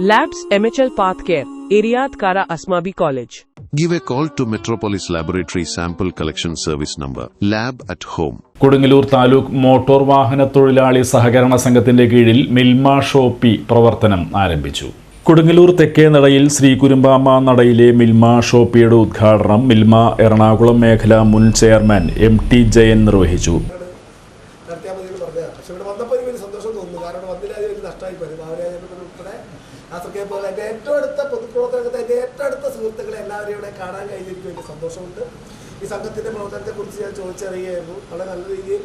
Labs MHL Path Care, Iriad Kara Asmabi College. Give a call to Metropolis Laboratory Sample Collection Service number Lab at Home. Kodungallur taluk motor വാഹന തൊഴിലാളി സഹകരണ സംഘത്തിന്റെ കീഴിൽ Milma Shopee പ്രവർത്തനം ആരംഭിച്ചു കൊടുങ്ങല്ലൂർ തെക്കേ നടയിൽ ശ്രീ കുരുമ്പാമ നടയിലെ മിൽമ ഷോപ്പിയുടെ ഉദ്ഘാടനം മിൽമ എറണാകുളം മേഖല മുൻ ചെയർമാൻ എം ടി ജയൻ നിർവഹിച്ചു സന്തോഷം തോന്നുന്നു കാരണം ഇവിടെ വന്നില്ല വലിയ നഷ്ടമായി പോയത്. ഭാവരാജൻ ഉൾപ്പെടെ ആസർക്കെ പോലെ എന്റെ ഏറ്റവും അടുത്ത പൊതുപ്രവർത്തനത്തെ എന്റെ ഏറ്റവും അടുത്ത സുഹൃത്തുക്കളെ എല്ലാവരെയും ഇവിടെ കാണാൻ കഴിഞ്ഞിരിക്കും. എനിക്ക് സന്തോഷമുണ്ട്. ഈ സംഘത്തിന്റെ പ്രവർത്തനത്തെക്കുറിച്ച് ഞാൻ ചോദിച്ചറിയായിരുന്നു വളരെ നല്ല രീതിയിൽ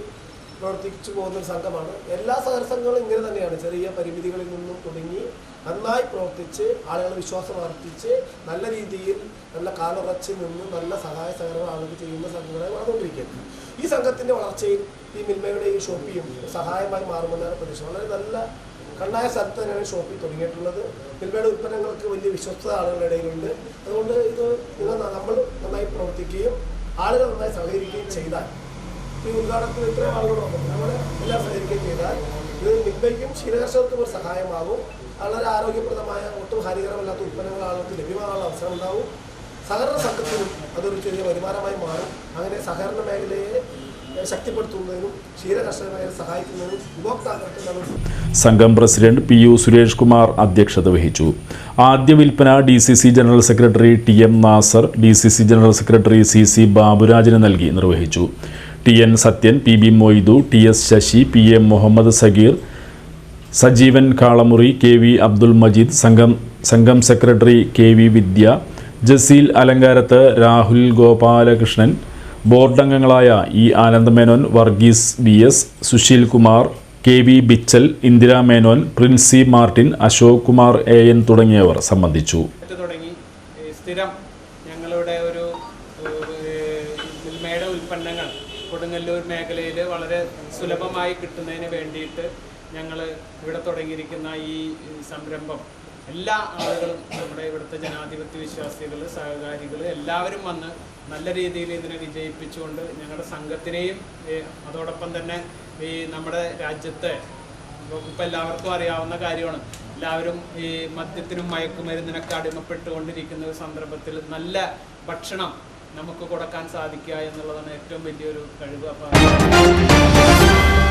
പ്രവർത്തിച്ചു പോകുന്ന ഒരു സംഘമാണ്. എല്ലാ സഹസംഘങ്ങളും ഇങ്ങനെ തന്നെയാണ്. ചെറിയ പരിമിതികളിൽ നിന്നും തുടങ്ങി നന്നായി പ്രവർത്തിച്ച് ആളുകളെ വിശ്വാസം അർപ്പിച്ച് നല്ല രീതിയിൽ നല്ല കാലുറച്ച് നിന്ന് നല്ല സഹായ സഹകരണം ആളുകൾ ചെയ്യുന്ന സംഘങ്ങളെ വളർന്നുകൊണ്ടിരിക്കുന്നത് ഈ സംഘത്തിന്റെ വളർച്ചയിൽ ഈ മിൽമയുടെ ഈ ഷോപ്പിയും സഹായമായി മാറുമെന്നാണ് പ്രതീക്ഷ. വളരെ നല്ല കണ്ണായ സ്ഥലത്ത് തന്നെയാണ് ഷോപ്പിൽ തുടങ്ങിയിട്ടുള്ളത്. മിൽമയുടെ ഉൽപ്പന്നങ്ങൾക്ക് വലിയ വിശ്വസ്തത ആളുകളുടെ ഇടയിലുണ്ട്. അതുകൊണ്ട് ഇത് നമ്മൾ നന്നായി പ്രവർത്തിക്കുകയും ആളുകൾ നന്നായി സഹകരിക്കുകയും ചെയ്താൽ ഈ ഉദ്ഘാടനത്തിൽ ഇത്രയും ആളുകൾ വന്നു. നമ്മൾ എല്ലാം സഹകരിക്കുകയും ചെയ്താൽ ഇത് മിൽമയ്ക്കും ക്ഷീരകർഷകർക്കും ഒരു സഹായമാകും. വളരെ ആരോഗ്യപ്രദമായ ഒട്ടും ഹാനികരമല്ലാത്ത ഉൽപ്പന്നങ്ങൾ ആളുകൾക്ക് ലഭ്യമാകാനുള്ള അവസരം ഉണ്ടാവും. സഹകരണ സംഘത്തിനും അതൊരു ചെറിയ വരുമാനമായി മാറും. അങ്ങനെ സഹകരണ മേഖലയെ സംഘം president P U Suresh Kumar അധ്യക്ഷത വഹിച്ചു. ആദ്യ വിൽപ്പന D C C general secretary T M Nasser D C C general secretary C C ബാബുരാജിന് നൽകി നിർവഹിച്ചു. T N Sathyan P B Moidu T S Sasi P M Muhammad Sageer Sajeevan Kalamuri K V Abdul Majeed സംഘം സംഘം secretary K V Vidya Jaseel Alangarath Rahul Gopalakrishnan board അംഗങ്ങളായ E Anandamenon Varghese V S Sushil Kumar K V ബിച്ചൽ Indira Menon Princy Martin Ashok Kumar A N തുടങ്ങിയവർ സംബന്ധിച്ചു. തുടങ്ങി. സ്ഥിരം ഞങ്ങളുടെ ഒരു ഉൽപ്പന്നങ്ങൾ കൊടുങ്ങല്ലൂർ മേഖലയിൽ വളരെ സുലഭമായി കിട്ടുന്നതിന് വേണ്ടിയിട്ട് ഞങ്ങൾ ഇവിടെ തുടങ്ങിയിരിക്കുന്ന ഈ സംരംഭം എല്ലാ ആളുകളും നമ്മുടെ ഇവിടുത്തെ ജനാധിപത്യ വിശ്വാസികൾ സഹകാരികൾ എല്ലാവരും വന്ന് നല്ല രീതിയിൽ ഇതിനെ വിജയിപ്പിച്ചുകൊണ്ട് ഞങ്ങളുടെ സംഘത്തിനെയും അതോടൊപ്പം തന്നെ ഈ നമ്മുടെ രാജ്യത്തെ ഇപ്പം എല്ലാവർക്കും അറിയാവുന്ന കാര്യമാണ്. എല്ലാവരും ഈ മദ്യത്തിനും മയക്കുമരുന്നിനൊക്കെ അടിമപ്പെട്ടുകൊണ്ടിരിക്കുന്ന ഒരു സന്ദർഭത്തിൽ നല്ല ഭക്ഷണം നമുക്ക് കൊടുക്കാൻ സാധിക്കുക എന്നുള്ളതാണ് ഏറ്റവും വലിയൊരു കഴിവ്. അപ്പം